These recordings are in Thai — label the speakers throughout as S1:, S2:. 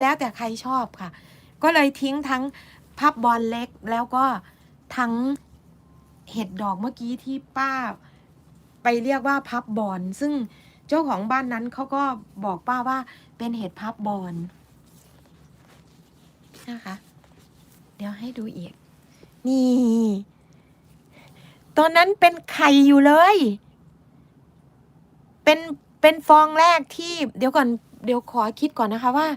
S1: แล้วแต่ใครชอบค่ะ ก็เลยทิ้งทั้งพับบอลเล็กแล้วก็ทั้งเห็ดดอกเมื่อกี้ที่ป้า ไปเรียกว่าพับบอลซึ่งเจ้าของบ้านนั้นเขาก็บอกป้าว่าเป็นเห็ดพับบอลนะคะ เดี๋ยวให้ดูอีก นี่ ตอนนั้นเป็นไข่อยู่เลย เป็นเป็นฟองแรกที่ เดี๋ยวก่อน เดี๋ยวขอคิดก่อนนะคะว่า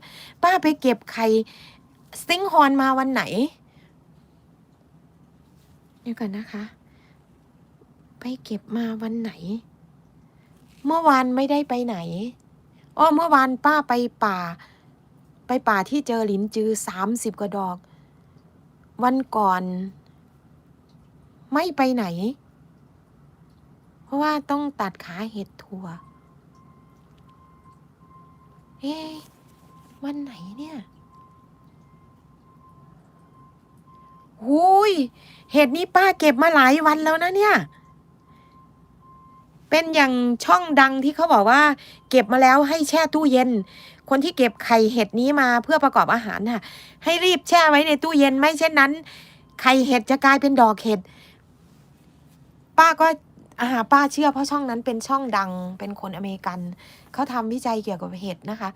S1: ป้าไปเก็บไข่สิงฮอนมาวันไหน เดี๋ยวก่อนนะคะ ไปเก็บมาวันไหน เมื่อวานไม่ได้ไปไหนอ้อเมื่อวานป้าไปป่า ไปป่าที่เจอหลินจือสามสิบกว่าดอก วันก่อน ไม่ไปไหน เพราะว่าต้องตัดขาเห็ดถั่ว เอ๊วันไหนเนี่ยหุยเห็ดนี้ป้าเก็บมาหลายวันแล้วนะเนี่ย เป็นอย่างช่องดังที่เขาบอกว่า เก็บมาแล้วให้แช่ตู้เย็น คนที่เก็บไข่เห็ดนี้มาเพื่อประกอบอาหารน่ะ ให้รีบแช่ไว้ในตู้เย็นไม่เช่นนั้น ไข่เห็ดจะกลายเป็นดอกเห็ด ป้าก็ อาป้าเชื่อเพราะช่องนั้นเป็นช่องดังเป็นคนอเมริกัน เขาทำวิจัยเกี่ยวกับเห็ดนะคะ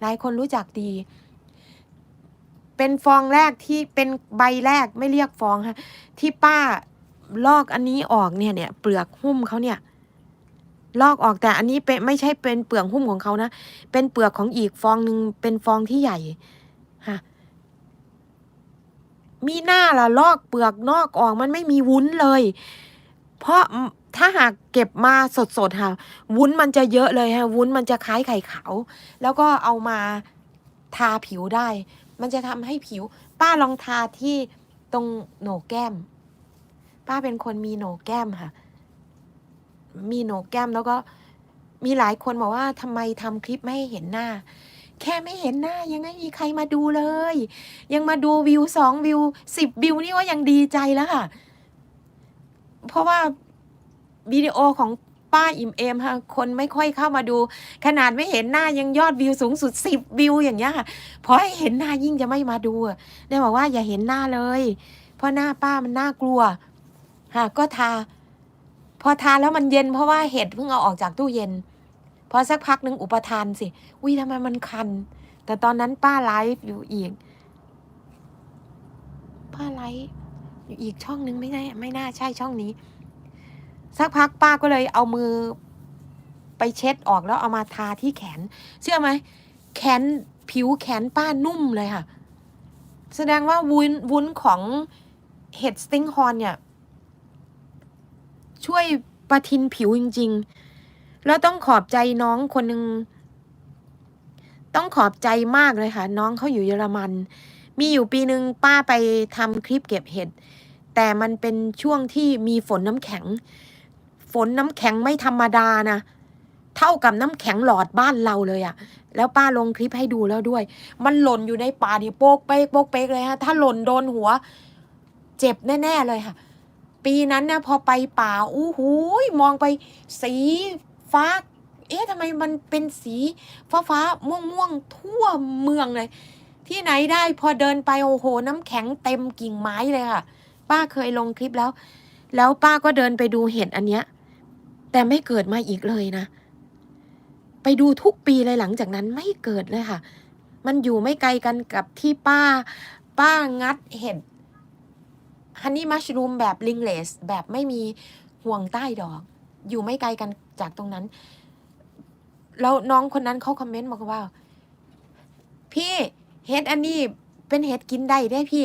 S1: หลายคนรู้จักดี เป็นฟองแรกที่เป็นใบแรกไม่เรียกฟองฮะที่ป้าลอกอันนี้ออกเนี่ยเนี่ยเปลือกหุ้มเขาเนี่ย ลอกออกแต่อันนี้เป็นไม่ใช่เป็นเปลือกหุ้มของเขานะเป็นเปลือกของอีกฟองหนึ่งเป็นฟองที่ใหญ่ฮะมีหน้าล่ะลอกเปลือกนอกออกมันไม่มีวุ้นเลย เพราะ ถ้าหากเก็บมาสดๆค่ะ วุ้นมันจะเยอะเลยฮะวุ้นมันจะคล้ายไข่ขาว แล้วก็เอามาทาผิวได้ มันจะทำให้ผิว ป้าลองทาที่ตรงโหนกแก้ม ป้าเป็นคนมีโหนกแก้มค่ะ มีโหนกแก้มแล้วก็มีหลายคนบอกว่าทำไมทำคลิปไม่ให้เห็นหน้า แค่ไม่เห็นหน้า ยังไม่มีใครมาดูเลย ยังมาดูวิวสองวิวสิบวิวนี่ก็ยังดีใจแล้วค่ะ เพราะว่า วิดีโอของป้าอิมเอมค่ะคนไม่ค่อยเข้ามาดู ขนาดไม่เห็นหน้ายังยอดวิวสูงสุดสิบวิวอย่างเงี้ยค่ะพอให้เห็นหน้ายิ่งจะไม่มาดูได้บอกว่าอย่าเห็นหน้าเลย เพราะหน้าป้ามันน่ากลัวค่ะก็ทา พอทาแล้วมันเย็นเพราะว่าเห็ดเพิ่งเอาออกจากตู้เย็น พอสักพักหนึ่งอุปทานสิอุ้ยทำไมมันคัน แต่ตอนนั้นป้าไลฟ์อยู่อีก ป้าไลฟ์อยู่อีกช่องนึงไม่ได้ไม่น่าใช่ช่องนี้ สักพักป้าก็เลยเอามือไปเช็ดออกแล้วเอามาทาที่แขน เชื่อไหมแขนผิวแขนป้านุ่มเลยค่ะ แสดงว่าวุ้นวุ้นของเห็ดสติงฮอนเนี่ย ช่วยประทินผิวจริง ๆ แล้วต้องขอบใจน้องคนหนึ่งต้องขอบใจมากเลยค่ะ น้องเขาอยู่เยอรมัน มีอยู่ปีหนึ่งป้าไปทำคลิปเก็บเห็ด แต่มันเป็นช่วงที่มีฝนน้ำแข็ง ฝนน้ำแข็งไม่ธรรมดานะ เท่ากับน้ำแข็งหลอดบ้านเราเลยอะแล้วป้าลงคลิปให้ดูแล้วด้วย มันหล่นอยู่ในป่าดิโป๊กเป๊กโป๊กเป๊กเลยฮะ ถ้าหล่นโดนหัว เจ็บแน่ ๆ เลยค่ะ ปีนั้นนะพอไปป่าอู้หูยมองไปสีฟ้า เอ๊ะทำไมมันเป็นสีฟ้าฟ้าม่วงม่วงทั่วเมืองเลย ที่ไหนได้พอเดินไปโอ้โห น้ำแข็งเต็มกิ่งไม้เลยค่ะ ป้าเคยลงคลิปแล้ว แล้วป้าก็เดินไปดูเห็ดอันเนี้ย แต่ไม่เกิดมาอีกเลยนะ ไปดูทุกปีเลยหลังจากนั้นไม่เกิดเลยค่ะ มันอยู่ไม่ไกลกันกับที่ป้า ป้างัดเห็ดฮันนี่มัชรูมแบบลิงเลส แบบไม่มีห่วงใต้ดอก อยู่ไม่ไกลกันจากตรงนั้น แล้วน้องคนนั้นเขาคอมเมนต์บอกว่า พี่เห็ดอันนี้เป็นเห็ดกินได้ได้พี่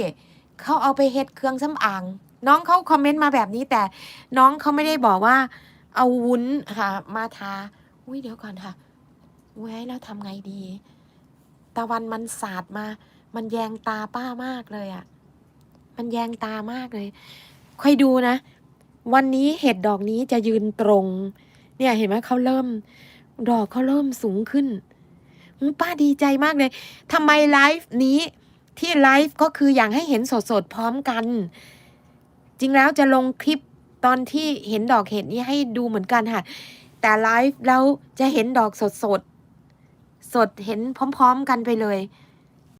S1: เขาเอาไปเฮ็ดเครื่องสำอาง น้องเขาคอมเมนต์มาแบบนี้แต่น้องเขาไม่ได้บอกว่า เอาวุ้นค่ะ มาทา อุ้ยเดี๋ยวก่อนค่ะไว้แล้วทำไงดี ตะวันมันสาดมา มันแยงตาป้ามากเลยอะ่ะ มันแยงตามากเลย ค่อยดูนะ วันนี้เห็ดดอกนี้จะยืนตรง เนี่ยเห็นไหมเขาเริ่ม ดอกเขาเริ่มสูงขึ้นป้าดีใจมากเลยทำไมไลฟ์นี้ที่ไลฟ์ก็คืออยากให้เห็นสดๆพร้อมกัน จริงแล้วจะลงคลิป ตอนที่เห็นดอกเห็ดนี้ให้ดูเหมือนกันค่ะ แต่ไลฟ์แล้วจะเห็นดอกสดสดสดเห็นพร้อม ๆ กันไปเลย